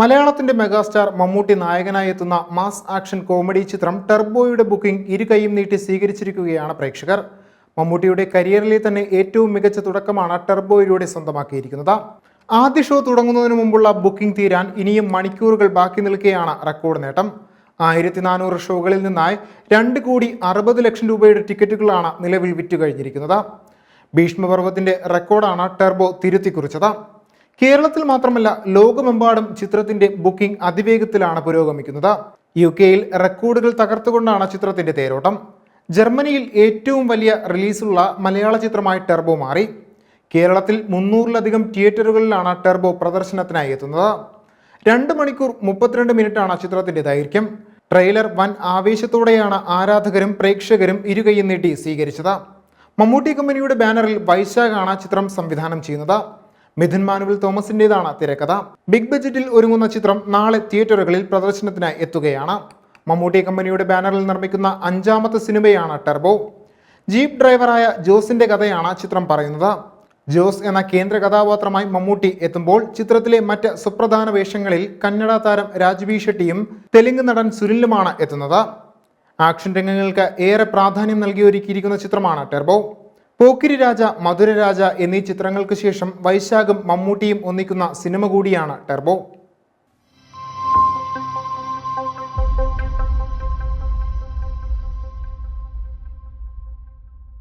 മലയാളത്തിന്റെ മെഗാസ്റ്റാർ മമ്മൂട്ടി നായകനായി എത്തുന്ന മാസ് ആക്ഷൻ കോമഡി ചിത്രം ടെർബോയുടെ ബുക്കിംഗ് ഇരു കൈയും നീട്ടി സ്വീകരിച്ചിരിക്കുകയാണ് പ്രേക്ഷകർ. മമ്മൂട്ടിയുടെ കരിയറിലെ തന്നെ ഏറ്റവും മികച്ച തുടക്കമാണ് ടെർബോയിലൂടെ സ്വന്തമാക്കിയിരിക്കുന്നത്. ആദ്യ ഷോ തുടങ്ങുന്നതിന് മുമ്പുള്ള ബുക്കിംഗ് തീരാൻ ഇനിയും മണിക്കൂറുകൾ ബാക്കി നിൽക്കുകയാണ് റെക്കോർഡ് നേട്ടം. ആയിരത്തി നാനൂറ് ഷോകളിൽ നിന്നായി രണ്ട് കോടി അറുപത് ലക്ഷം രൂപയുടെ ടിക്കറ്റുകളാണ് നിലവിൽ വിറ്റുകഴിഞ്ഞിരിക്കുന്നത് ഭീഷ്മപർവത്തിന്റെ റെക്കോർഡാണ് ടെർബോ തിരുത്തിക്കുറിച്ചത്. കേരളത്തിൽ മാത്രമല്ല ലോകമെമ്പാടും ചിത്രത്തിന്റെ ബുക്കിംഗ് അതിവേഗത്തിലാണ് പുരോഗമിക്കുന്നത്. യു കെയിൽ റെക്കോർഡുകൾ തകർത്തുകൊണ്ടാണ് ചിത്രത്തിന്റെ തേരോട്ടം. ജർമ്മനിയിൽ ഏറ്റവും വലിയ റിലീസുള്ള മലയാള ചിത്രമായി ടെർബോ മാറി. കേരളത്തിൽ മുന്നൂറിലധികം തിയേറ്ററുകളിലാണ് ടെർബോ പ്രദർശനത്തിനായി എത്തുന്നത്. രണ്ട് മണിക്കൂർ മുപ്പത്തിരണ്ട് മിനിറ്റാണ് ചിത്രത്തിന്റെ ദൈർഘ്യം. ട്രെയിലർ വൻ ആവേശത്തോടെയാണ് ആരാധകരും പ്രേക്ഷകരും ഇരുകൈയും നീട്ടി സ്വീകരിച്ചത്. മമ്മൂട്ടി കമ്പനിയുടെ ബാനറിൽ വൈശാഖാണ് ചിത്രം സംവിധാനം ചെയ്യുന്നത്. മിഥുൻ മാനുവൽ തോമസിന്റേതാണ് തിരക്കഥ. ബിഗ് ബജറ്റിൽ ഒരുങ്ങുന്ന ചിത്രം നാളെ തിയേറ്ററുകളിൽ പ്രദർശനത്തിനായി എത്തുകയാണ്. മമ്മൂട്ടി കമ്പനിയുടെ ബാനറിൽ നിർമ്മിക്കുന്ന അഞ്ചാമത്തെ സിനിമയാണ് ടെർബോ. ജീപ്പ് ഡ്രൈവറായ ജോസിന്റെ കഥയാണ് ചിത്രം പറയുന്നത്. ജോസ് എന്ന കേന്ദ്ര കഥാപാത്രമായി മമ്മൂട്ടി എത്തുമ്പോൾ ചിത്രത്തിലെ മറ്റ് സുപ്രധാന വേഷങ്ങളിൽ കന്നഡ താരം രാജ്വി ഷെട്ടിയും തെലുങ്ക് നടൻ സുനിലുമാണ് എത്തുന്നത്. ആക്ഷൻ രംഗങ്ങൾക്ക് ഏറെ പ്രാധാന്യം നൽകി ഒരുക്കിയിരിക്കുന്ന ചിത്രമാണ് ടെർബോ. പോക്കിരി രാജ മധുരരാജ എന്നീ ചിത്രങ്ങൾക്ക് ശേഷം വൈശാഖും മമ്മൂട്ടിയും ഒന്നിക്കുന്ന സിനിമ കൂടിയാണ് ടെർബോ.